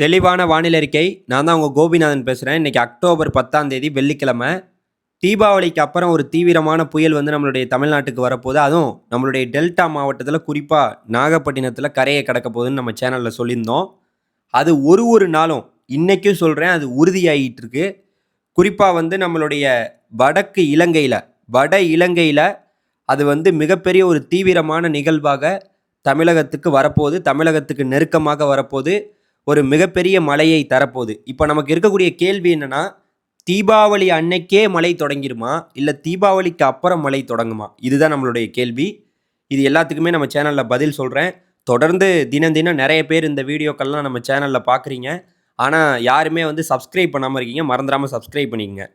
தெளிவான வானிலை அறிக்கை. நான் தான் உங்கள் கோபிநாதன் பேசுகிறேன் இன்றைக்கி அக்டோபர் பத்தாம் தேதி வெள்ளிக்கிழமை. தீபாவளிக்கு அப்புறம் ஒரு தீவிரமான புயல் வந்து நம்மளுடைய தமிழ்நாட்டுக்கு வரப்போகுது. அதுவும் நம்மளுடைய டெல்டா மாவட்டத்தில் குறிப்பாக நாகப்பட்டினத்தில் கரையை கடக்க போகுதுன்னு நம்ம சேனலில் சொல்லியிருந்தோம். அது ஒரு ஒரு நாளும் இன்றைக்கும் சொல்கிறேன் அது உறுதியாகிட்டு இருக்கு. குறிப்பாக வந்து நம்மளுடைய வடக்கு இலங்கையில் வட இலங்கையில் அது வந்து மிகப்பெரிய ஒரு தீவிரமான நிகழ்வாக தமிழகத்துக்கு வரப்போகுது. தமிழகத்துக்கு நெருக்கமாக வரப்போகுது. ஒரு மிகப்பெரிய மழையை தரப்போகுது. இப்போ நமக்கு இருக்கக்கூடிய கேள்வி என்னன்னா தீபாவளி அன்னைக்கே மழை தொடங்கிடுமா இல்லை தீபாவளிக்கு அப்புறம் மழை தொடங்குமா? இதுதான் நம்மளுடைய கேள்வி. இது எல்லாத்துக்குமே நம்ம சேனலில் பதில் சொல்கிறேன் தொடர்ந்து தினம் தினம் நிறைய பேர் இந்த வீடியோக்கள்லாம் நம்ம சேனலில் பார்க்குறீங்க ஆனால் யாருமே வந்து சப்ஸ்கிரைப் பண்ணாமல் இருக்கீங்க. மறந்துடாமல் சப்ஸ்கிரைப் பண்ணிக்கங்க.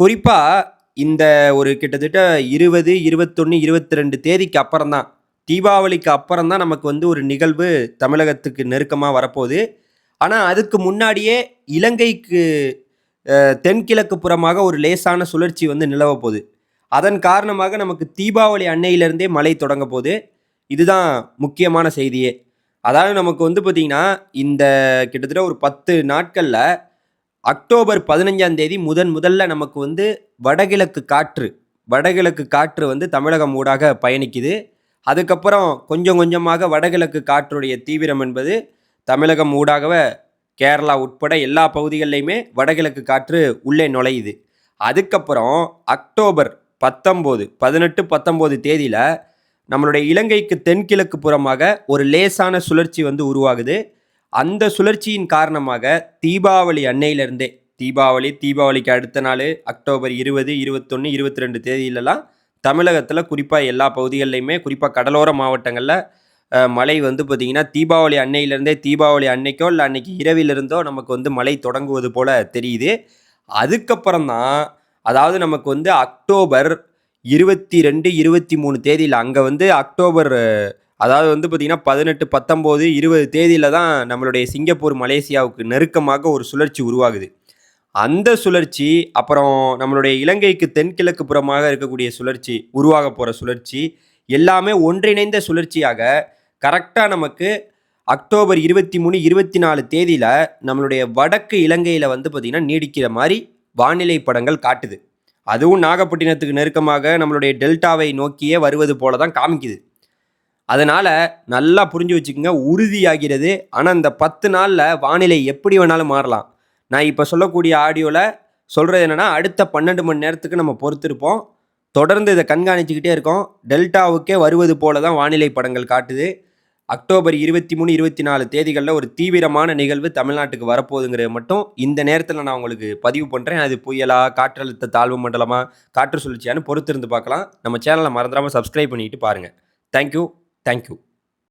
குறிப்பாக இந்த ஒரு கிட்டத்தட்ட இருபது இருபத்தொன்று இருபத்தி ரெண்டு தேதிக்கு அப்புறம் தான் தீபாவளிக்கு அப்புறம் தான் நமக்கு வந்து ஒரு நிகழ்வு தமிழகத்துக்கு நெருக்கமாக வரப்போகுது. ஆனால் அதுக்கு முன்னாடியே இலங்கைக்கு தென்கிழக்கு புறமாக ஒரு லேசான சுழற்சி வந்து நிலவ போகுது. அதன் காரணமாக நமக்கு தீபாவளி அன்னையிலிருந்தே மழை தொடங்க போகுது. இதுதான் முக்கியமான செய்தியே. அதாவது நமக்கு வந்து பார்த்திங்கன்னா இந்த கிட்டத்தட்ட ஒரு பத்து நாட்களில் அக்டோபர் பதினஞ்சாம் தேதி முதன் முதல்ல நமக்கு வந்து வடகிழக்கு காற்று வடகிழக்கு காற்று வந்து தமிழகம் ஊடாக பயணிக்குது. அதுக்கப்புறம் கொஞ்சம் கொஞ்சமாக வடகிழக்கு காற்றுடைய தீவிரம் என்பது தமிழகம் ஊடாகவே கேரளா உட்பட எல்லா பகுதிகளிலையுமே வடகிழக்கு காற்று உள்ளே நுழையுது. அதுக்கப்புறம் அக்டோபர் பத்தொம்போது பதினெட்டு பத்தொம்போது தேதியில் நம்மளுடைய இலங்கைக்கு தென்கிழக்கு புறமாக ஒரு லேசான சுழற்சி வந்து உருவாகுது. அந்த சுழற்சியின் காரணமாக தீபாவளி அன்னையிலிருந்தே தீபாவளி தீபாவளிக்கு அடுத்த நாள் அக்டோபர் இருபது இருபத்தொன்று இருபத்தி ரெண்டு தேதியிலலாம் தமிழகத்தில் குறிப்பாக எல்லா பகுதிகளிலையுமே குறிப்பாக கடலோர மாவட்டங்களில் மழை வந்து பார்த்திங்கன்னா தீபாவளி அன்னையிலேருந்தே தீபாவளி அன்னைக்கோ இல்லை அன்னைக்கு இரவிலிருந்தோ நமக்கு வந்து மழை தொடங்குவது போல் தெரியுது. அதுக்கப்புறம் தான் அதாவது நமக்கு வந்து அக்டோபர் இருபத்தி ரெண்டு இருபத்தி மூணு தேதியில் அங்கே வந்து அக்டோபர் அதாவது வந்து பார்த்திங்கன்னா பதினெட்டு பத்தொம்போது இருபது தேதியில் தான் நம்மளுடைய சிங்கப்பூர் மலேசியாவுக்கு நெருக்கமாக ஒரு சுழற்சி உருவாகுது. அந்த சுழற்சி அப்புறம் நம்மளுடைய இலங்கைக்கு தென்கிழக்கு புறமாக இருக்கக்கூடிய சுழற்சி உருவாக போகிற சுழற்சி எல்லாமே ஒன்றிணைந்த சுழற்சியாக கரெக்டாக நமக்கு அக்டோபர் இருபத்தி மூணு இருபத்தி நாலு தேதியில் நம்மளுடைய வடக்கு இலங்கையில் வந்து பார்த்திங்கன்னா நீடிக்கிற மாதிரி வானிலை படங்கள் காட்டுது. அதுவும் நாகப்பட்டினத்துக்கு நெருக்கமாக நம்மளுடைய டெல்டாவை நோக்கியே வருவது போல தான் காமிக்குது. அதனால் நல்லா புரிஞ்சு வச்சுக்கோங்க உறுதியாகிறது. ஆனால் இந்த பத்து நாளில் வானிலை எப்படி வேணாலும் மாறலாம். நான் இப்போ சொல்லக்கூடிய ஆடியோவில் சொல்கிறது என்னென்னா அடுத்த பன்னெண்டு மணி நேரத்துக்கு நம்ம பொறுத்திருப்போம். தொடர்ந்து இதை கண்காணிச்சுக்கிட்டே இருக்கோம். டெல்டாவுக்கே வருவது போல தான் வானிலை படங்கள் காட்டுது. அக்டோபர் இருபத்தி மூணு இருபத்தி நாலு தேதிகளில் ஒரு தீவிரமான நிகழ்வு தமிழ்நாட்டுக்கு வரப்போகுதுங்கிறது மட்டும் இந்த நேரத்தில் நான் உங்களுக்கு பதிவு பண்ணுறேன் அது புயலா காற்றழுத்த தாழ்வு மண்டலமா காற்று சுழற்சியான்னு பொறுத்திருந்து பார்க்கலாம். நம்ம சேனலை மறந்துடாமல் சப்ஸ்கிரைப் பண்ணிட்டு பாருங்கள் தேங்க்யூ தேங்க்யூ